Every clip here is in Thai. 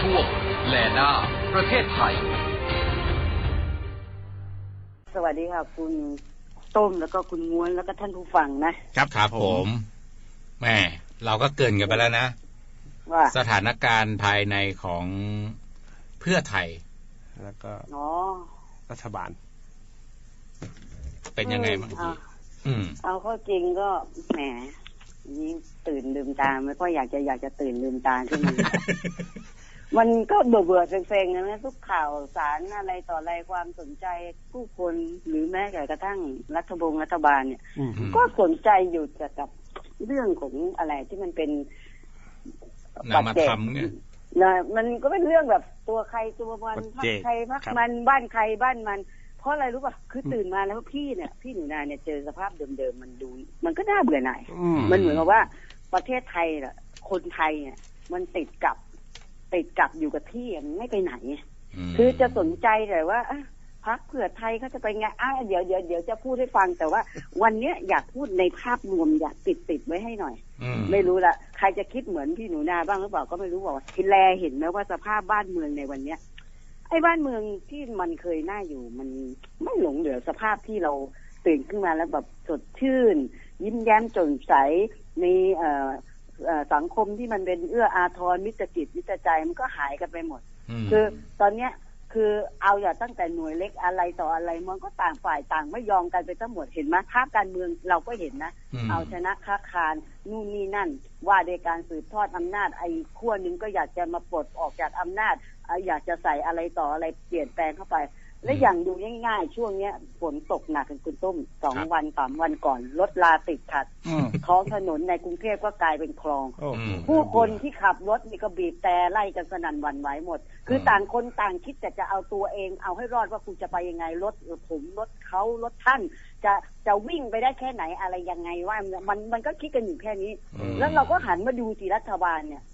ช่วงแลหน้าประเทศไทย สวัสดีค่ะคุณต้มแล้วก็คุณง้วนแล้วก็ท่านผู้ฟังนะครับครับผมแหม่เราก็เกรินกันไปแล้วนะ ว่าสถานการณ์ภายในของเพื่อไทย แล้วก็อ๋อรัฐบาล เป็นยังไงบ้างอืพี่มอืมเอาเข้าจริงก็แหมนี่ตื่นลืมตาไม่ค่อยอยากจะอยากจะตื่นลืมตาขึ้นมา มันก็เบื่อเบื่อๆเซ็งๆนะทุกข่าวสารอะไรต่ออะไรความสนใจผู้คนหรือแม้แต่กระทั่งรัฐบงรัฐบาลเนี่ยอืมก็สนใจอยู่แต่กับเรื่องของอะไรที่มันเป็นนามธรรมเนี่ยนะมันก็เป็นเรื่องแบบตัวใครตัวมันปัจพักเจกใครพักครับมันบ้านใครบ้านมัน เพราะอะไรรู้ป่ะคือตื่นมาแล้วพี่เนี่ยพี่หนูนาเนี่ยเจอสภาพเดิมๆมันดู มันก็น่าเบื่อหน่ายอืมมันเหมือนกับว่าประเทศไทยน่ะ คนไทยเนี่ยมันติดกับ ติดกับอยู่กับที่อะมันไม่ไปไหนมคือจะสนใจแต่ว่าอะพักเผื่อไทยเขาจะไปไงอะเดี๋ยวเดี๋ยวเดี๋ยวจะพูดให้ฟังแต่ว่า วันเนี้ยอยากพูดในภาพรวมอยากติดติดไว้ให้หน่อยอืมไม่รู้ละใครจะคิดเหมือนพี่หนูนาบ้างหรือเปล่าก็ไม่รู้บอกว่าทีแลเห็นไหมว่าสภาพบ้านเมืองในวันเนี้ยไอ้บ้านเมืองที่มันเคยน่าอยู่มันไม่หลงเหลือสภาพที่เราตื่นขึ้นมาแล้วแบบสดชื่น ยิ้มแย้มแจ่มใสมีเอ่อเอ่อ สังคมที่มันเป็นเอื้ออาทรมิตรจิตมิตรใจมันก็หายกันไปหมดมคือตอนเนี้ยคือเอาอย่าตั้งแต่หน่วยเล็กอะไรต่ออะไรมันก็ต่างฝ่ายต่างไม่ยอมกันไปทั้งหมดเห็นไหมภาพการเมืองเราก็เห็นนะมเอาชนะค้าคารนู่นนี่นั่น ว่าโดยการสืบทอดอำนาจไอ้ขั้วหนึ่งก็อยากจะมาปลดออกจากอำนาจอะอยากจะใส่อะไรต่ออะไรเปลี่ยนแปลงเข้าไป และอย่างดูง่ายๆ ช่วงเนี้ยฝนตกหนักกันคุณต้มสองครับวันสามวันก่อนรถลาติดขัดอืมท้องถนนในกรุงเทพก็กลายเป็นคลองโอ้โหผู้คนที่ขับรถนี่ก็บีบแต่ไล่กันสนั่นหวั่นไหวหมด คือมต่างคนต่างคิดแต่จะเอาตัวเองเอาให้รอดว่าคุณจะไปยังไงรถผมรถเขารถท่าน จะจะวิ่งไปได้แค่ไหนอะไรยังไงว่ามันมันก็คิดกันอยู่แค่นี้อืมแล้วเราก็หันมาดูสิรัฐบาลเนี่ย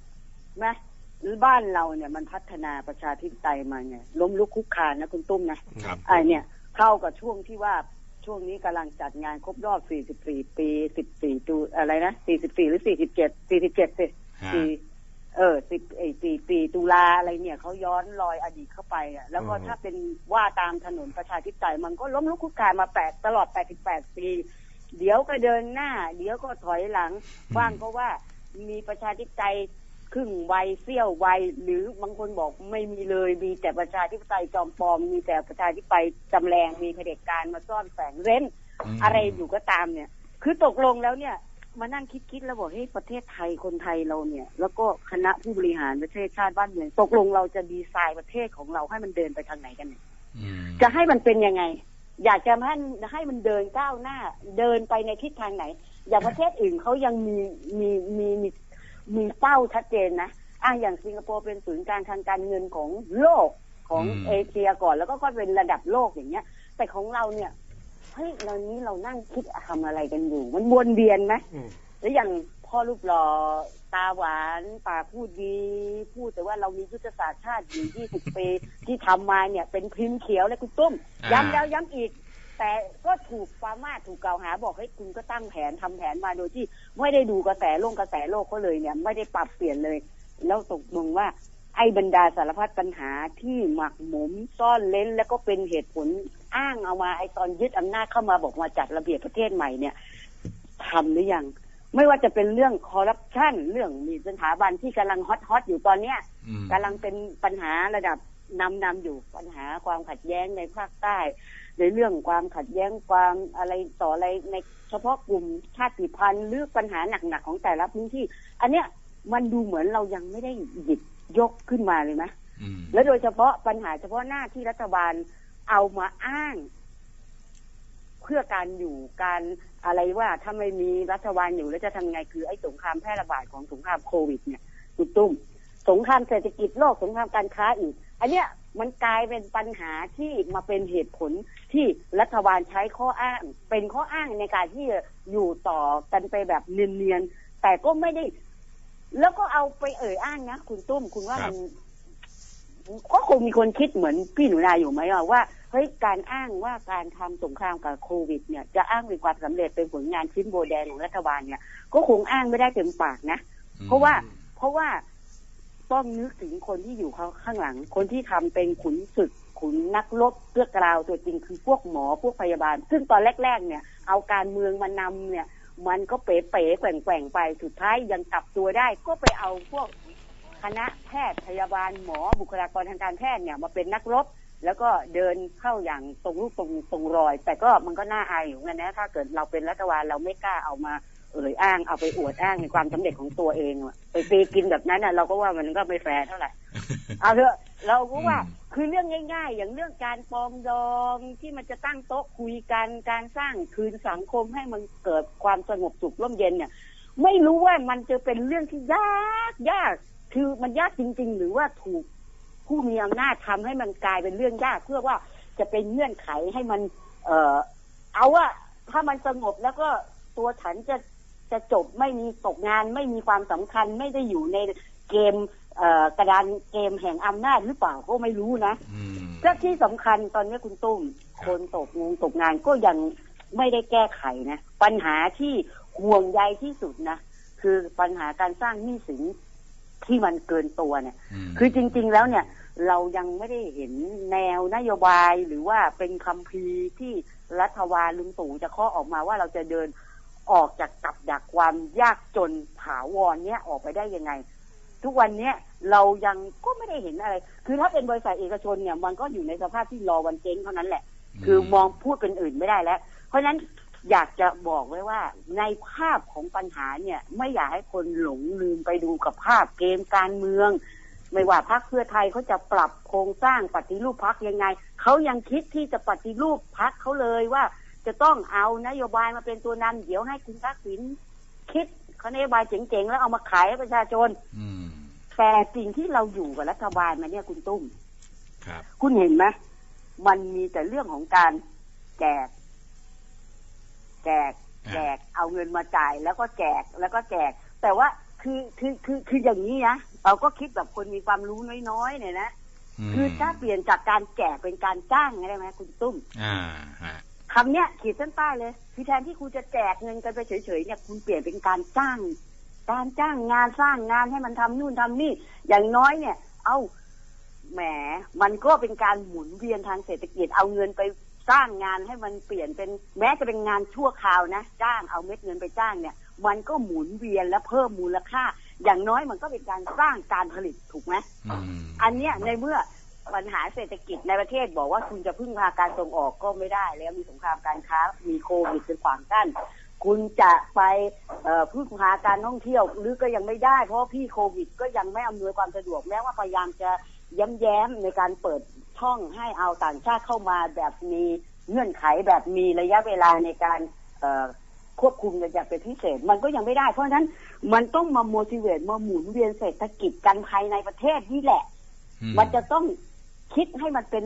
นะหรือ บ้านเราเนี่ยมันพัฒนาประชาธิปไตยมาไงล้มลุกคุกคานนะคุณตุ้มนะครับไอเนี่ยเข้ากับช่วงที่ว่าช่วงนี้กำลังจัดงานครบรอบ 44 ปี 14ตูอะไรนะ 44 หรือ 47 47สิฮะปีเออสิบเอสี่ปีตุลาอะไรเนี่ยเขาย้อนรอยอดีตเข้าไปอะแล้วก็อืมถ้าเป็นว่าตามถนนประชาธิปไตยมันก็ล้มลุกคลุกคลานมาแปดตลอด 88 ปี เดี๋ยวก็เดินหน้า เดี๋ยวก็ถอยหลังบ้างก็ว่ามีประชาธิปไตย ครึ่งวัยเสี้ยววัยหรือบางคนบอกไม่มีเลยมีแต่ประชาธิปไตยจอมปลอม มีแต่ประชาธิปไตยจำแรงมีเผด็จการมาซ่อนแฝงเร้นมอะไรอยู่ก็ตามเนี่ย คือตกลงแล้วเนี่ยมานั่งคิดๆแล้วบอกเฮ้ยประเทศไทยคนไทยเราเนี่ย แล้วก็คณะผู้บริหารประเทศชาติบ้านเมืองตกลงเราจะดีไซน์ประเทศของเราให้มันเดินไปทางไหนกันเนี่ยอืมจะให้มันเป็นยังไง อยากจะให้ให้มันเดินก้าวหน้า เดินไปในทิศทางไหน อย่างประเทศอื่นเขายังมีมีมีมี มีเป้าชัดเจนนะอะอย่างสิงคโปร์เป็นศูนย์กลางทางการเงินของโลกของอืมเอเชียก่อนแล้วก็ก็เป็นระดับโลกอย่างเงี้ย แต่ของเราเนี่ยเฮ้ยเรานี้เรานั่งคิดทำอะไรกันอยู่ มันวนเวียนไหมอืมแล้วอย่างพ่อรูปหล่อตาหวานปากพูดดี พูดแต่ว่าเรามียุทธศาสตร์ชาติอยู่ 20 ปีที่ทำมาเนี่ยเป็นพิมพ์เขียวเลยคุณตุ้มอ่าย้ำแล้วย้ำอีก แต่ก็ถูกปามาสถูกกล่าวหาบอกให้ยคุณก็ตั้งแผนทำแผนมาโดยที่ไม่ได้ดูกระแสโลกกระแสโลกเขาเลยเนี่ย ไม่ได้ปรับเปลี่ยนเลย แล้วตกลงว่าไอ้บรรดาสารพัดปัญหาที่หมักหมมซ่อนเล้นแล้วก็เป็นเหตุผลอ้างเอามาไอ้ตอนยึดอำนาจเข้ามาบอกมาจัดระเบียบประเทศใหม่เนี่ยทำหรือยังไม่ว่าจะเป็นเรื่องคอร์รัปชันเรื่องมีสถาบันที่กำลังฮอตฮอตอยู่ตอนเนี้ยอืมกำลังเป็นปัญหาระดับนำนำอยู่ปัญหาความขัดแย้งในภาคใต้ ในเรื่องความขัดแย้งความอะไรต่ออะไรในเฉพาะกลุ่มชาติพันธุ์หรือปัญหาหนักๆของแต่ละพื้นที่ อันเนี้ยมันดูเหมือนเรายังไม่ได้หยิบยกขึ้นมาเลยไหมอืมและโดยเฉพาะปัญหาเฉพาะหน้าที่รัฐบาลเอามาอ้าง เพื่อการอยู่การอะไรว่าถ้าไม่มีรัฐบาลอยู่แล้วจะทำไงคือไอ้สงครามแพร่ระบาดของสงครามโควิด เนี่ยคุณตุ้มสงครามเศรษฐกิจโลกสงครามการค้าอีก อันเนี้ย มันกลายเป็นปัญหาที่มาเป็นเหตุผลที่รัฐบาลใช้ข้ออ้าง เป็นข้ออ้างในการที่จะอยู่ต่อกันไปแบบเนียนๆแต่ก็ไม่ได้ แล้วก็เอาไปเอ่ยอ้างนะคุณตุ้มคุณว่าครับมันก็คงมีคนคิดเหมือนพี่หนูนาอยู่ไหมอะว่าเฮ้ยการอ้างว่าการทำสงครามกับโควิด เนี่ย จะอ้างเป็นความสำเร็จเป็นผลงานชิ้นโบแดงของรัฐบาลเนี่ย ก็คงอ้างไม่ได้เต็มปากนะ เพราะว่าเพราะว่า ต้องนึกถึงคนที่อยู่เขาข้างหลัง คนที่ทำเป็นขุนศึกขุนนักรบเพื่อกราวตัวจริงคือพวกหมอพวกพยาบาล ซึ่งตอนแรก ๆ เนี่ย เอาการเมืองมานำเนี่ย มันก็เป๋ๆแกว่งแกว่งๆไปสุดท้ายยังกลับตัวได้ ก็ไปเอาพวกคณะแพทย์พยาบาลหมอบุคลากรทางการแพทย์เนี่ยมาเป็นนักรบ แล้วก็เดินเข้าอย่างตรงรูปตรงตรงรอย แต่ก็มันก็น่าอายอยู่เหมือนกันนะ ถ้าเกิดเราเป็นรัฐบาลเราไม่กล้าเอามา เอ่ยอ้างเอาไปอวดอ้างในความสำเร็จของตัวเองอะไปปีกินแบบนั้นน่ะเราก็ว่ามันก็ไม่แฟร์เท่าไหร่เอาเถอะเราก็ว่าอืมคือเรื่องง่าย ๆ อย่างเรื่องการปรองดองที่มันจะตั้งโต๊ะคุยกันการสร้างคืนสังคมให้มันเกิดความสงบสุขร่มเย็นเนี่ย ไม่รู้ว่ามันจะเป็นเรื่องที่ยากยากคือมันยากจริง ๆ หรือว่าถูกผู้มีอำนาจทำให้มันกลายเป็นเรื่องยากเพื่อว่าจะเป็นเงื่อนไขให้มัน เอ่อ เอาว่าถ้ามันสงบแล้วก็ตัวฉันจะ จะจบไม่มีตกงานไม่มีความสำคัญไม่ได้อยู่ในเกมเอ่อกระดานเกมแห่งอำนาจหรือเปล่าก็ไม่รู้นะอืมและที่สำคัญตอนนี้คุณตุ้มครับคนตกงงตกงานก็ยังไม่ได้แก้ไขนะ ปัญหาที่ห่วงใยที่สุดนะคือปัญหาการสร้างหนี้สินที่มันเกินตัวเนี่ยมคือจริง ๆ แล้วเนี่ย เรายังไม่ได้เห็นแนวนโยบายหรือว่าเป็นคำพีร์ที่รัฐบาลลุงตู่จะเคาะออกมาว่าเราจะเดิน ออกจากกับดักความยากจนถาวรเนี้ยออกไปได้ยังไง ทุกวันเนี้ยเรายังก็ไม่ได้เห็นอะไร คือถ้าเป็นบริษัทเอกชนเนี่ย มันก็อยู่ในสภาพที่รอวันเจ๊งเท่านั้นแหละ คือมองพูดเป็นอื่นไม่ได้แล้ว เพราะฉะนั้นอยากจะบอกไว้ว่า ในภาพของปัญหาเนี่ย ไม่อยากให้คนหลงลืมไปดูกับภาพเกมการเมือง ไม่ว่าพรรคเพื่อไทยเขาจะปรับโครงสร้างปฏิรูปพรรคยังไงเขายังคิดที่จะปฏิรูปพรรคเขาเลยว่า จะต้องเอานโยบายมาเป็นตัวนำเดี๋ยวให้คุณทักษิณคิดเขานโยบายเจ๋งๆแล้วเอามาขายให้ประชาชนอืมแต่สิ่งที่เราอยู่กับรัฐบาลมาเนี่ยคุณตุ้มครับ คุณเห็นไหมมันมีแต่เรื่องของการแจก แจกอ่าแจก เอาเงินมาจ่ายแล้วก็แจกแล้วก็แจก แต่ว่าคือคือคือคืออย่างนี้นะเราก็คิดแบบคนมีความรู้น้อยๆเนี่ยนะมคือถ้าเปลี่ยนจากการแจกเป็นการจ้างได้ไหมคุณตุ้ม อ่าฮะ คำเนี้ยขีดเส้นใต้เลยคือแทนที่คุณจะแจกเงินกันไปเฉยๆเนี่ยคุณเปลี่ยนเป็นการจ้าง การจ้างงานสร้างงานให้มันทำนู่นทำนี่ อย่างน้อยเนี่ย เอาแหมมันก็เป็นการหมุนเวียนทางเศรษฐกิจเอาเงินไปสร้างงานให้มันเปลี่ยนเป็นแม้จะเป็นงานชั่วคราวนะ จ้างเอาเม็ดเงินไปจ้างเนี่ย มันก็หมุนเวียนและเพิ่มมูลค่า อย่างน้อยมันก็เป็นการสร้างการผลิตถูกไหมอืมอันเนี้ยในเมื่อ ปัญหาเศรษฐกิจในประเทศบอกว่าคุณจะพึ่งพาการส่งออกก็ไม่ได้แล้วมีสงครามการค้ามีโควิดเป็นขวางกั้นคุณจะไปเอ่อพึ่งพาการท่องเที่ยวหรือก็ยังไม่ได้ เพราะว่าพี่โควิด ก็ยังไม่อำนวยความสะดวกแม้ว่าพยายามจะย้ำแย้มในการเปิดช่องให้เอาต่างชาติเข้ามาแบบมีเงื่อนไขแบบมีระยะเวลาในการเอ่อควบคุมอย่างเป็นพิเศษ มันก็ยังไม่ได้ เพราะฉะนั้นมันต้องมา motivate มาหมุนเวียนเศรษฐกิจกันภายในประเทศนี่แหละอืมันจะต้อง คิดให้มันเป็น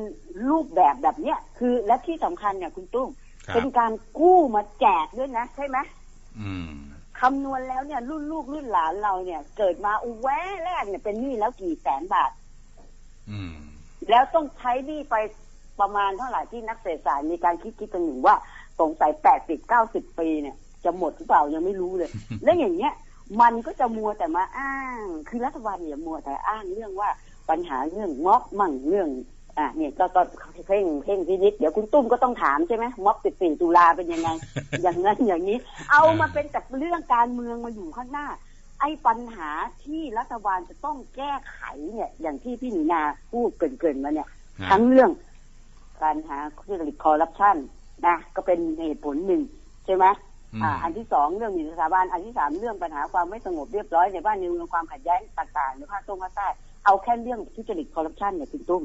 รูปแบบแบบเนี้ยคือและที่สำคัญเนี่ยคุณตุ้มครับเป็นการกู้มาแจกด้วยนะ ใช่ไหมอืมคำนวณแล้วเนี่ย รุ่นลูกรุ่นหลานเราเนี่ย เกิดมาอุแวะแรกเนี่ยเป็นหนี้แล้วกี่แสนบาทอืมแล้วต้องใช้หนี้ไปประมาณเท่าไหร่ที่นักเศรษฐศาสตร์มีการคิดคิดกันอยู่ว่าสงสัยแปดสิบเก้าสิบปีเนี่ย จะหมดหรือเปล่ายังไม่รู้เลย แล้วอย่างเงี้ย มันก็จะมัวแต่มาอ้าง คือรัฐบาลเนี่ยมัวแต่อ้างเรื่องว่า ปัญหาเรื่องม็อบมั่งเรื่องอะเนี่ยก็ก็เพ่งเพ่งพินิษเดี๋ยวคุณตุ้มก็ต้องถามใช่ไหมม็อบสิบสี่ตุลาเป็นยังไง อย่างนั้นอย่างนี้ เอามาเป็นแต่เรื่องการเมืองมาอยู่ข้างหน้า ไอ้ปัญหาที่รัฐบาลจะต้องแก้ไขเนี่ย อย่างที่พี่หนูนาพูดเกินๆมาเนี่ย ทั้งเรื่องการหาทุจริตคอร์รัปชันนะก็เป็นเหตุผลหนึ่งใช่ไหมอ่า อันที่สองเรื่องหมิ่นสถาบันอันที่สามเรื่องปัญหาความไม่สงบเรียบร้อยในบ้านในเมืองความขัดแย้งต่างๆในภาคตรงภาคใต้ เอาแค่เรื่องทุจริตคอร์รัปชันเนี่ยคุณตุ้ม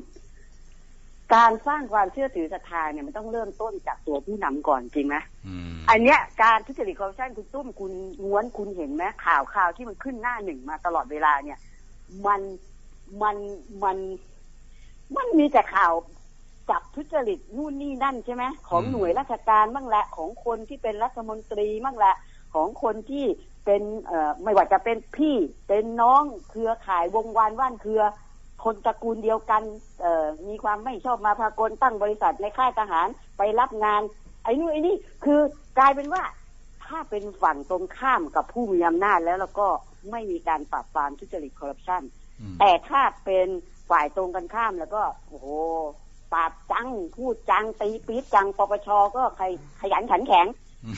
การสร้างความเชื่อถือศรัทธาเนี่ยมันต้องเริ่มต้นจากตัวผู้นำก่อนจริงไหมอืมอันเนี้ยการทุจริตคอร์รัปชันคุณตุ้มคุณง้วนคุณเห็นไหมข่าวข่าวที่มันขึ้นหน้าหนึ่งมาตลอดเวลาเนี่ย มันมันมันมันมีแต่ข่าวจับทุจริตนู่นนี่นั่นใช่ไหมของอืมหน่วยราชการบ้างแหละของคนที่เป็นรัฐมนตรีบ้างแหละของคนที่ เป็นเอ่อไม่ว่าจะเป็นพี่เป็นน้องเครือข่ายวงวานว่านเครือ คนตระกูลเดียวกันเอ่อมีความไม่ชอบมาพากลตั้งบริษัทในค่ายทหารไปรับงาน ไอ้นู่นไอ้นี่คือกลายเป็นว่าถ้าเป็นฝั่งตรงข้ามกับผู้มีอำนาจแล้วแล้วก็ไม่มีการปราบปรามทุจริตคอร์รัปชันอืมแต่ถ้าเป็นฝ่ายตรงกันข้ามแล้วก็โอ้โหปราบจังพูดจังตีปี๊ดจังปปชก็ขยขยันขันแข็ง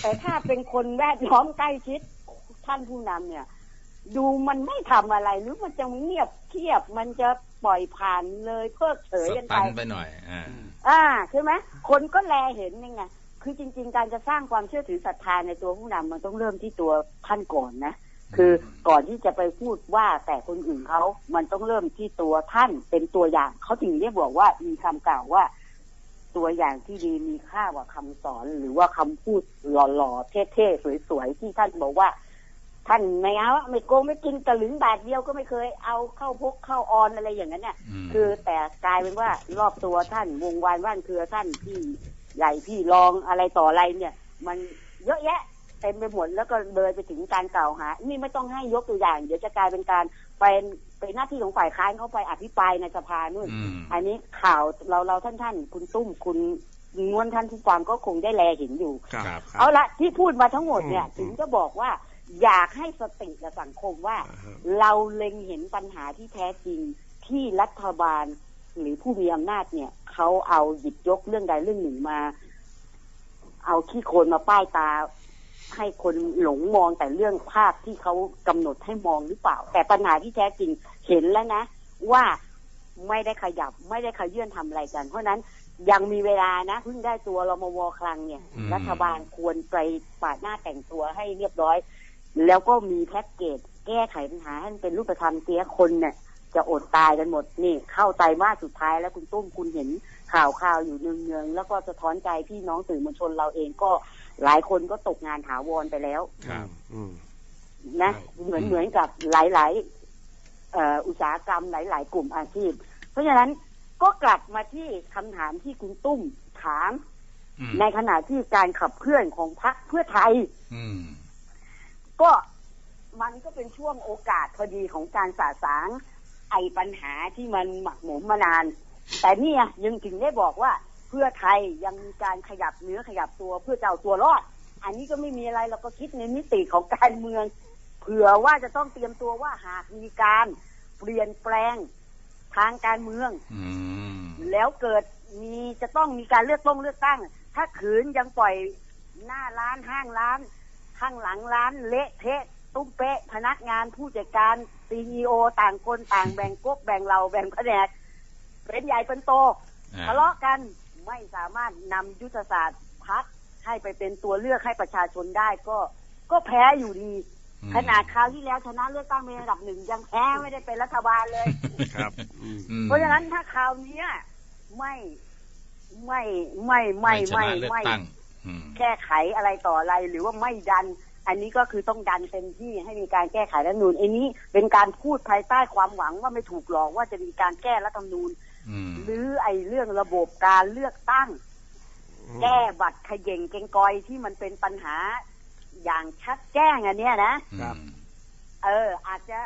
แต่ถ้าเป็นคนแวดล้อมใกล้ชิด ท่านผู้นำเนี่ย ดูมันไม่ทำอะไรหรือมันจะเงียบเทียบมันจะปล่อยผ่านเลยเพิกเฉยสกันไปตันไปหน่อยอ่าอ่าใช่ไหมคนก็แลเห็นยังไงคือจริง ๆ การจะสร้างความเชื่อถือศรัทธาในตัวผู้นำมันต้องเริ่มที่ตัวท่านก่อนนะคือก่อนที่จะไปพูดว่าแต่คนอื่นเขา มันต้องเริ่มที่ตัวท่านเป็นตัวอย่าง เขาถึงได้บอกว่ามีคำกล่าวว่า ตัวอย่างที่ดีมีค่ากว่าคำสอน หรือว่าคำพูดหล่อๆเท่ๆสวยๆที่ท่านบอกว่า ท่านไม่เอาอะไม่โกงไม่กินตะลึงบาทเดียวก็ไม่เคยเอาเข้าพกเข้าออนอะไรอย่างนั้นเนี่ยมคือแต่กลายเป็นว่ารอบตัวท่านวงวานว่านเครือท่านพี่ใหญ่พี่รองอะไรต่ออะไรเนี่ย มันเยอะแยะเต็มไปหมดแล้วก็เลยไปถึงการกล่าวหา นี่ไม่ต้องให้ยกตัวอย่าง เดี๋ยวจะกลายเป็นการเป็นเป็นหน้าที่ของฝ่ายค้านเขาไปอภิปรายในสภานู่นอืมอันนี้ข่าวเราเราท่านท่านคุณตุ้มคุณนวลท่านผู้ฟังก็คงได้แลเห็นอยู่ครับครับครับเอาละที่พูดมาทั้งหมดเนี่ยอืมถึงจะบอกว่า อยากให้สติกับสังคมว่าอ่าฮะเราเล็งเห็นปัญหาที่แท้จริงที่รัฐบาลหรือผู้มีอำนาจเนี่ยเขาเอาหยิบยกเรื่องใดเรื่องหนึ่งมา เอาขี้โคลนมาป้ายตา ให้คนหลงมองแต่เรื่องภาพที่เขากำหนดให้มองหรือเปล่า แต่ปัญหาที่แท้จริงเห็นแล้วนะ ว่าไม่ได้ขยับไม่ได้ขยื่นทำอะไรกัน เพราะฉะนั้นยังมีเวลานะเพิ่งได้ตัวรมวคลังเนี่ยอืมรัฐบาลควรไปปาดหน้าแต่งตัวให้เรียบร้อย แล้วก็มีแพ็กเกจแก้ไขปัญหาให้มันเป็นรูปธรรมเสียคนเนี่ยจะอดตายกันหมดนี่เข้าไตรมาสสุดท้ายแล้วคุณตุ้มคุณเห็นข่าวข่าวอยู่เนืองๆแล้วก็สะท้อนใจพี่น้องสื่อมวลชนเราเองก็หลายคนก็ตกงานถาวรไปแล้วครับอืมนะใช่เหมือนอืมเหมือนกับหลายๆเอ่ออุตสาหกรรมหลาย ๆ กลุ่มอาชีพ เพราะฉะนั้นก็กลับมาที่คำถามที่คุณตุ้มถามอืมในขณะที่การขับเคลื่อนของพรรคเพื่อไทยอืม ก็มันก็เป็นช่วงโอกาสพอดีของการสาสางไอ้ปัญหาที่มันหมักหมมมานาน แต่เนี่ยยังถึงได้บอกว่าเพื่อไทยยังมีการขยับเนื้อขยับตัวเพื่อจะเอาตัวรอด อันนี้ก็ไม่มีอะไรเราก็คิดในมิติของการเมือง เผื่อว่าจะต้องเตรียมตัวว่าหากมีการเปลี่ยนแปลงทางการเมืองอืมแล้วเกิดมีจะต้องมีการเลือกต้องเลือกตั้ง ถ้าขืนยังปล่อยหน้าร้านห้างร้าน ข้างหลังร้านเละเทะตุ้มเป๊ะ พนักงานผู้จัดการซีอต่างคนต่างแบ่งกบแบ่งเราแบ่งแผนกเป็นใหญ่เป็นโตอ่าทะเลาะกันไม่สามารถนำยุทธศาสตร์พักให้ไปเป็นตัวเลือกให้ประชาชนได้ก็ก็แพ้อยู่ดีอืมขนาดคราวที่แล้วชนะเลือกตั้งเป็นระดับหนึ่งยังแพ้ไม่ได้เป็นรัฐบาลเลยครับอืมอืมเพราะฉะนั้นถ้าคราวเนี้ยไม่ไม่ไม่ไม่ชไม่นะเลือกไม่ตั้งอืม แก้ไขอะไรต่ออะไรหรือว่าไม่ดัน อันนี้ก็คือต้องดันเต็มที่ให้มีการแก้ไขรัฐธรรมนูญอันนี้เป็นการพูดภายใต้ความหวังว่าไม่ถูกหลอกว่าจะมีการแก้รัฐธรรมนูญอืมหรือไอ้เรื่องระบบการเลือกตั้ง แก้บัตรเขย่งเกงกอยที่มันเป็นปัญหาอย่างชัดแจ้งอันเนี้ยนะอืมเออ อาจจะ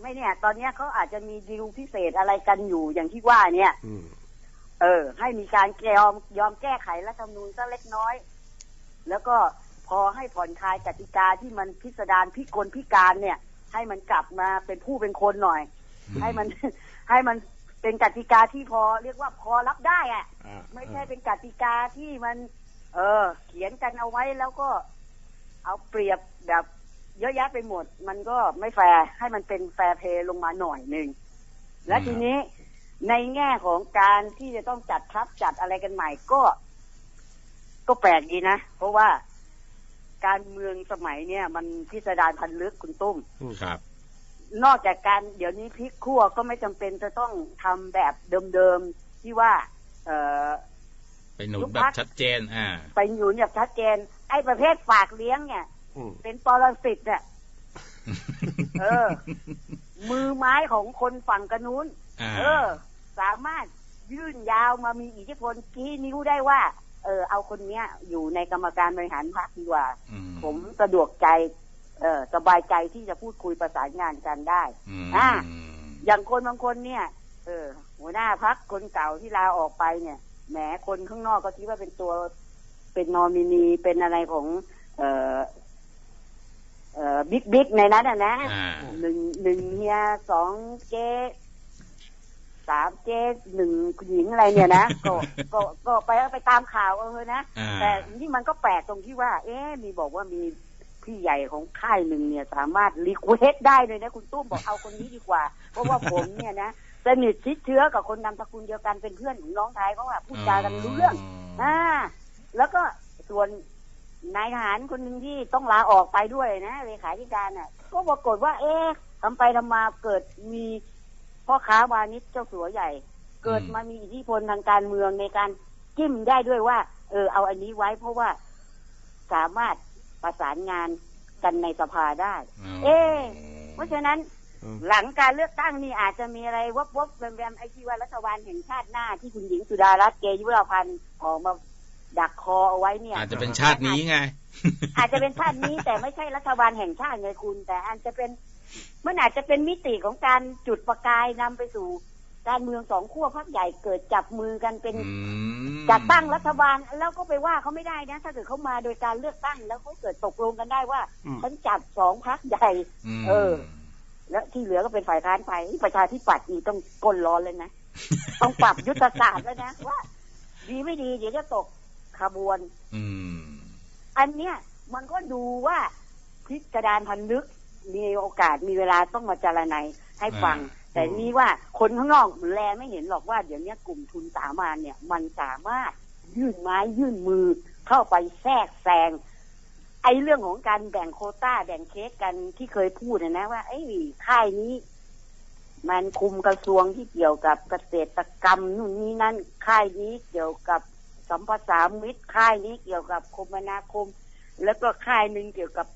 ไม่เนี่ย ตอนเนี้ยเขาอาจจะมีดีลพิเศษอะไรกันอยู่อย่างที่ว่าเนี่ยอืม เออ ให้มีการยอมยอมแก้ไขรัฐธรรมนูญสักเล็กน้อย แล้วก็พอให้ผ่อนคลายกติกาที่มันพิสดารพิกลพิการเนี่ย ให้มันกลับมาเป็นผู้เป็นคนหน่อย ให้มันให้มันเป็นกติกาที่พอเรียกว่าพอรับได้อะอ่าไม่ใช่เป็นกติกาที่มัน เออ เขียนกันเอาไว้แล้วก็ เอาเปรียบแบบเยอะแยะไปหมด มันก็ไม่แฟร์ให้มันเป็นแฟร์เพย์ลงมาหน่อยหนึ่งและทีนี้ ในแง่ของการที่จะต้องจัดทัพจัดอะไรกันใหม่ก็ ก็แปลกดีนะ เพราะว่าการเมืองสมัยเนี่ย มันพิสดารพันลึกคุณตุ้มอืมครับ นอกจากการเดี๋ยวนี้พลิกขั้วก็ไม่จำเป็นจะต้องทำแบบเดิมๆที่ว่า เออไปหนุนยุบแบพรบรคชัดเจน อ่า ไปหยุนแบบชัดเจน ไอ้ประเภทฝากเลี้ยงเนี่ยอืมเป็นปรสิตเนี่ยเออ มือไม้ของคนฝั่งกระนู้นอ่า เออ สามารถยื่นยาวมามีอิทธิพลกี้นิ้วได้ว่า เออ เอาคนเนี้ย อยู่ในกรรมการบริหารพรรคดีกว่าอืผมสะดวกใจ เออสบายใจที่จะพูดคุยประสานงานกันได้อืมอ่าอย่างคนบางคนเนี่ย เออ หัวหน้าพักคนเก่าที่ลาออกไปเนี่ยแหมคนข้างนอกก็คิดว่าเป็นตัวเป็นนอมินีเป็นอะไรของ เออเอ่อบิ๊กบิ๊กในนั้นอะนะอ่าหนึ่งหนึ่งเฮียสองเจ๊ สามเจ๊หนึ่งคุณหญิงอะไรเนี่ยนะก็ก็ก็ไปไปตามข่าวเออนะอ่าแต่นี่มันก็แปลกตรงที่ว่า เอ๊ะมีบอกว่ามีพี่ใหญ่ของค่ายหนึ่งเนี่ยสามารถรีเควสได้เลยนะคุณตุ้มบอกเอาคนนี้ดีกว่า เพราะว่าผมเนี่ยนะสนิทชิดเชื้อกับคนนามสกุลเดียวกันเป็นเพื่อนของน้องชายเขาอะพูดจากันรู้เรื่องอ่าแล้วก็ส่วนนายทหารคนหนึ่งที่ต้องลาออกไปด้วยนะเลขาธิการน่ะ ก็ปรากฏว่า เอ๊ะทำไปทำมาเกิดมี พ่อค้าวานิชเจ้าสัวใหญ่ เกิดมามีอิทธิพลทางการเมืองในการจิ้มได้ด้วยว่า เออ เอาอันนี้ไว้เพราะว่าสามารถประสานงานกันในสภาได้ เอ๊ะเพราะฉะนั้นอืมหลังการเลือกตั้งนี่อาจจะมีอะไรวบวบๆแวมๆไอ้ที่ว่ารัฐบาลแห่งชาติหน้าที่คุณหญิงสุดารัตน์เกยุราพันธ์ออกมาดักคอเอาไว้เนี่ย อาจจะเป็นชาตินี้ไง อาจจะเป็นชาตินี้แต่ไม่ใช่รัฐบาลแห่งชาติไงคุณ แต่อาจจะเป็น มันอาจจะเป็นมิติของการจุดประกายนำไปสู่ การเมืองสองขั้วพรรคใหญ่เกิดจับมือกันเป็นอืมจัดตั้งรัฐบาลแล้วก็ไปว่าเขาไม่ได้นะ ถ้าเกิดเขามาโดยการเลือกตั้ง แล้วเขาเกิดตกลงกันได้ว่าอืมฉันจับสองพรรคใหญ่มเออ แล้วที่เหลือก็เป็นฝ่ายค้านไปนี่ประชาธิปัตย์นี่ต้องก้นร้อนเลยนะต้องปรับยุทธศาสตร์แล้วนะว่าดีไม่ดีเดี๋ยวจะตกขบวน อืม อันเนี้ยมันก็ดูว่าพิจารณาพันลึก มีโอกาสมีเวลาต้องมาจารณัยให้ฟังอ่าแต่นี่ว่าคนข้างนอกแลไม่เห็นหรอกว่าเดี๋ยวนี้กลุ่มทุนสามานเนี่ย มันสามารถยื่นไม้ยื่นมือเข้าไปแทรกแซงไอ้เรื่องของการแบ่งโควต้าแบ่งเค้กกันที่เคยพูดนะนะว่าไอ้ค่ายนี้ มันคุมกระทรวงที่เกี่ยวกับเกษตรกรรมนู่นนี่นั่นค่ายนี้เกี่ยวกับสัมปสามิตค่ายนี้เกี่ยวกับคมนาคม แล้วก็ค่ายหนึ่งเกี่ยวกับเอ่อ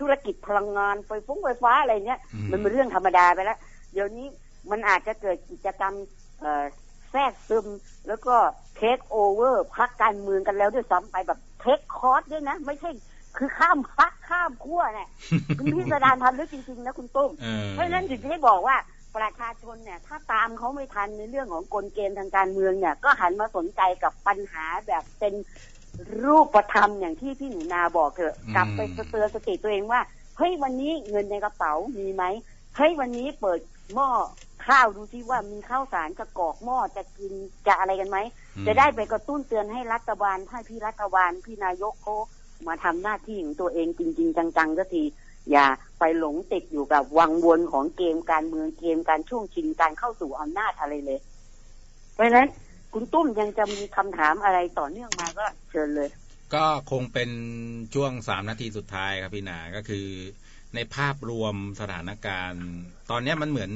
ธุรกิจพลังงานไฟฟ้งไฟฟ้าอะไรเนี้ยอืมมันเป็นเรื่องธรรมดาไปแล้ว เดี๋ยวนี้มันอาจจะเกิดกิจกรรมเอ่อแทรกซึม แล้วก็เทคโอเวอร์พักการเมืองกันแล้วด้วยซ้ำไปแบบเทคคอร์สด้วยนะ ไม่ใช่คือข้ามพักข้ามขั้วเนี่ยคุณพิสดารพันลึกจริง ๆ นะคุณตุ้มเออเพราะฉะนั้นถึงได้บอกว่าประชาชนเนี่ย ถ้าตามเขาไม่ทันในเรื่องของกลเกณฑ์ทางการเมืองเนี่ย ก็หันมาสนใจกับปัญหาแบบเป็น รูปธรรมอย่างที่พี่หนูนาบอกเถอะกลับไปเตือนสติตัวเองว่าเฮ้ยวันนี้เงินในกระเป๋ามีไหมเฮ้ยวันนี้เปิดหม้อข้าวดูที่ว่ามีข้าวสารจะกรอกหม้อจะกินจะอะไรกันไหมจะได้ไปกระตุ้นเตือนให้รัฐบาลให้พี่รัฐบาลพี่นายกเขามาทำหน้าที่ของตัวเองจริง ๆ จังๆสักที อย่าไปหลงติดอยู่กับวังวนของเกมการเมืองเกมการช่วงชิงการเข้าสู่อำนาจอะไรเลย เพราะฉะนั้น คุณตุ้มยังจะมีคำถามอะไรต่อเนื่องมาก็เชิญเลย ก็คงเป็นช่วงสามนาทีสุดท้ายครับพี่หนาก็คือ ในภาพรวมสถานการณ์ ตอนเนี้ยมันเหมือน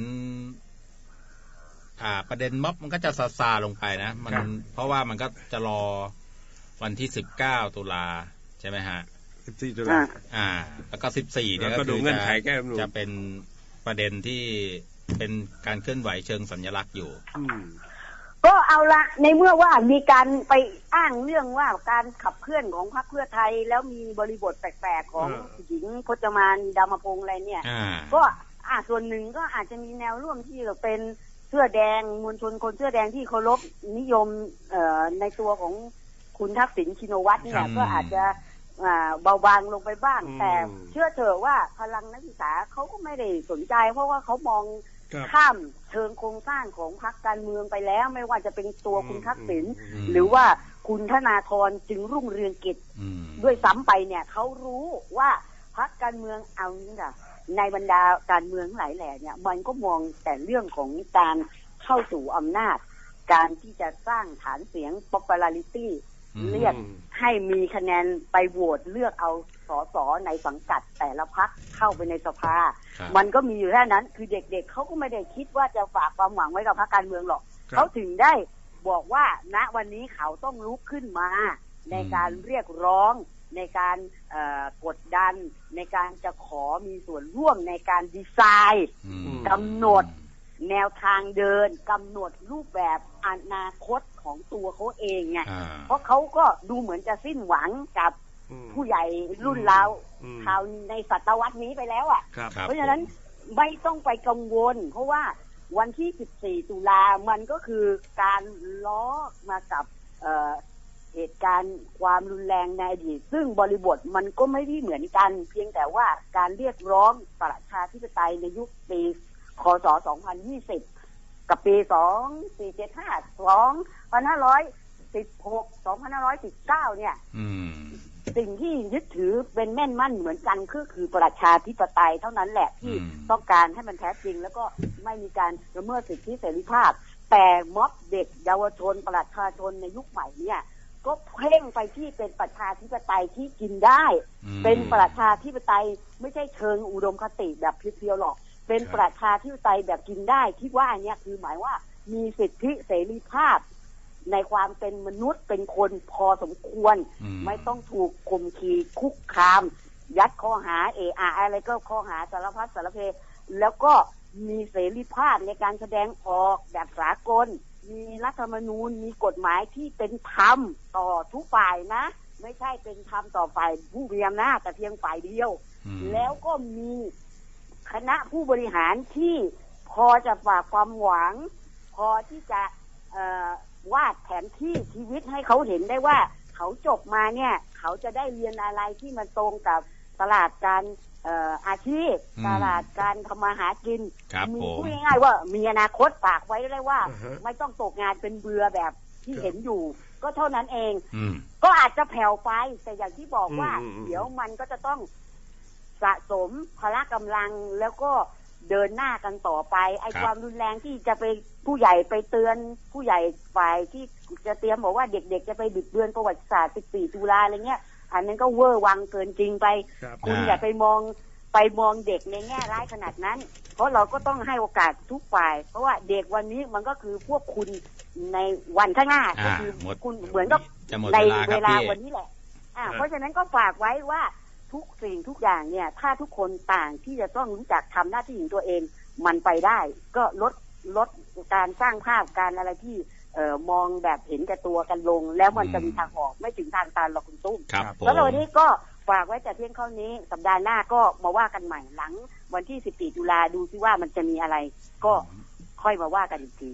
อ่า ประเด็นม็อบมันก็จะซาซาลงไปนะมันครับเพราะว่ามันก็จะรอวันที่สิบเก้าตุลาใช่ไหมฮะที่จุฬาอ่าอ่า แล้วก็สิบสี่เนี่ยแล้วก็ก็ดูคือเงื่อนจะไขแก้รัฐธรรมนูญจะเป็นประเด็นที่เป็นการเคลื่อนไหวเชิงสัญลักษณ์อยู่อืม ก็เอาละในเมื่อว่ามีการไปอ้างเรื่องว่าการขับเคลื่อนของพรรคเพื่อไทย แล้วมีบริบทแปลกๆของเออหญิงพจมานดามพงษ์อะไรเนี่ยอ่าก็อ่าส่วนหนึ่งก็อาจจะมีแนวร่วมที่เป็นเสื้อแดงมวลชนคนเสื้อแดงที่เคารพนิยมเอ่อในตัวของคุณทักษิณชินวัตรเนี่ครัยบก็อาจจะอ่าเบาบางลงไปบ้างอืมแต่เชื่อเถอะว่าพลังนักศึกษาเขาก็ไม่ได้สนใจ เพราะว่าเขามองครับข้าม เชิงโครงสร้างของพรรคการเมืองไปแล้ว ไม่ว่าจะเป็นตัวคุณทักษิณอืมหรือว่าคุณธนาธรจึงรุ่งเรืองกิจอืมด้วยซ้ำไปเนี่ยเขารู้ว่าพรรคการเมืองเอานี่ค่ะในบรรดาการเมืองหลายแหล่เนี่ย มันก็มองแต่เรื่องของการเข้าสู่อำนาจ การที่จะสร้างฐานเสียง popularity อืมเรียกให้มีคะแนนไปโหวตเลือกเอา สสในสังกัดแต่ละพักเข้าไปในสภาครับมันก็มีอยู่แค่นั้น คือเด็กๆเขาก็ไม่ได้คิดว่าจะฝากความหวังไว้กับพรรคการเมืองหรอกครับเขาถึงได้บอกว่าณวันนี้เขาต้องลุกขึ้นมา ในการเรียกร้องในการเอ่อกดดัน ในการจะขอมีส่วนร่วมในการดีไซน์อืมกำหนดแนวทางเดินกำหนดรูปแบบอนาคตของตัวเขาเองไงอ่าเพราะเขาก็ดูเหมือนจะสิ้นหวังกับอืม ผู้ใหญ่รุ่นเราอืมชาวในศตวรรษนี้ไปแล้วอะครับครับเพราะฉะนั้นไม่ต้องไปกังวล เพราะว่าวันที่ 14 ตุลามันก็คือการล้อมากับเอ่อเหตุการณ์ความรุนแรงในอดีตซึ่งบริบทมันก็ไม่ได้เหมือนกัน เพียงแต่ว่าการเรียกร้องประชาธิปไตยในยุคปีคศ 2020 กับปี 2475 2516 2519 เนี่ยอืม สิ่งที่ยึดถือเป็นแม่นมั่นเหมือนกันก็คือประชาธิปไตยเท่านั้นแหละที่อืมต้องการให้มันแท้จริง แล้วก็ไม่มีการละเมิดสิทธิเสรีภาพ แต่ม็อบเด็กเยาวชนประชาชนในยุคใหม่เนี่ยก็เพ่งไปที่เป็นประชาธิปไตยที่กินได้อืมเป็นประชาธิปไตยไม่ใช่เชิงอุดมคติแบบเพียวๆหรอก เป็นครับประชาธิปไตยแบบกินได้คิดว่าอันเนี้ยคือหมายว่ามีสิทธิเสรีภาพ ในความเป็นมนุษย์เป็นคนพอสมควรอืไม่ต้องถูกข่มขีคุกคาม ยัดข้อหาเออาอะไรก็ข้อหาสารพัดสารเพแล้วก็มีเสรีภาพในการแสดงออกแบบสากล มีรัฐธรรมนูญมีกฎหมายที่เป็นธรรมต่อทุกฝ่ายนะ ไม่ใช่เป็นธรรมต่อฝ่ายผู้มีอำนาจแต่เพียงฝ่ายเดียวอืมแล้วก็มีคณะผู้บริหารที่พอจะฝากความหวัง พอที่จะเอ่อ วาดแผนที่ชีวิตให้เขาเห็นได้ว่า เขาจบมาเนี่ย เขาจะได้เรียนอะไรที่มันตรงกับตลาดการเอ่ออาชีพอืมตลาดการทำมาหากินครับมีผมพูดง่ายๆว่ามีอนาคตฝากไว้ได้ว่าอ่าฮะไม่ต้องตกงานเป็นเบือแบบที่ครับเห็นอยู่ ก็เท่านั้นเองอืมก็อาจจะแผ่วไปแต่อย่างที่บอกว่าอืมอืมเดี๋ยวมันก็จะต้องสะสมพละกำลังแล้วก็เดินหน้ากันต่อไป ไอ้ครับความรุนแรงที่จะไป ผู้ใหญ่ไปเตือนผู้ใหญ่ฝ่ายที่จะเตรียมบอกว่าเด็กๆจะไปบิดเบือนประวัติศาสตร์ 14 ตุลาอะไรเงี้ย อันนั้นก็เวอร์วังเกินจริงไปครับคุณอ่าอย่าไปมองไปมองเด็กในแง่ร้ายขนาดนั้น เพราะเราก็ต้องให้โอกาสทุกฝ่าย เพราะว่าเด็กวันนี้มันก็คือพวกคุณในวันข้างหน้าก็อ่าคือหมดคุณเหมือนกับจะหมดในเวลาคเวรับพี่ลาวันนี้แหละอ่าครับเพราะฉะนั้นก็ฝากไว้ว่าทุกสิ่งทุกอย่างเนี่ย ถ้าทุกคนต่างที่จะต้องรู้จักทำหน้าที่ของตัวเอง มันไปได้ ก็ลด ลดการสร้างภาพการอะไรที่เอ่อมองแบบเห็นแก่ตัวกันลง แล้วมันจะมีทางออกไม่ถึงทางตันหรอกคุณตุ้มครับผมแล้ววันนี้ก็ฝากไว้แต่เพียงเท่านี้ สัปดาห์หน้าก็มาว่ากันใหม่หลัง วันที่ 14 ตุลาดูซิว่ามันจะมีอะไร ก็ค่อยมาว่ากันอีกที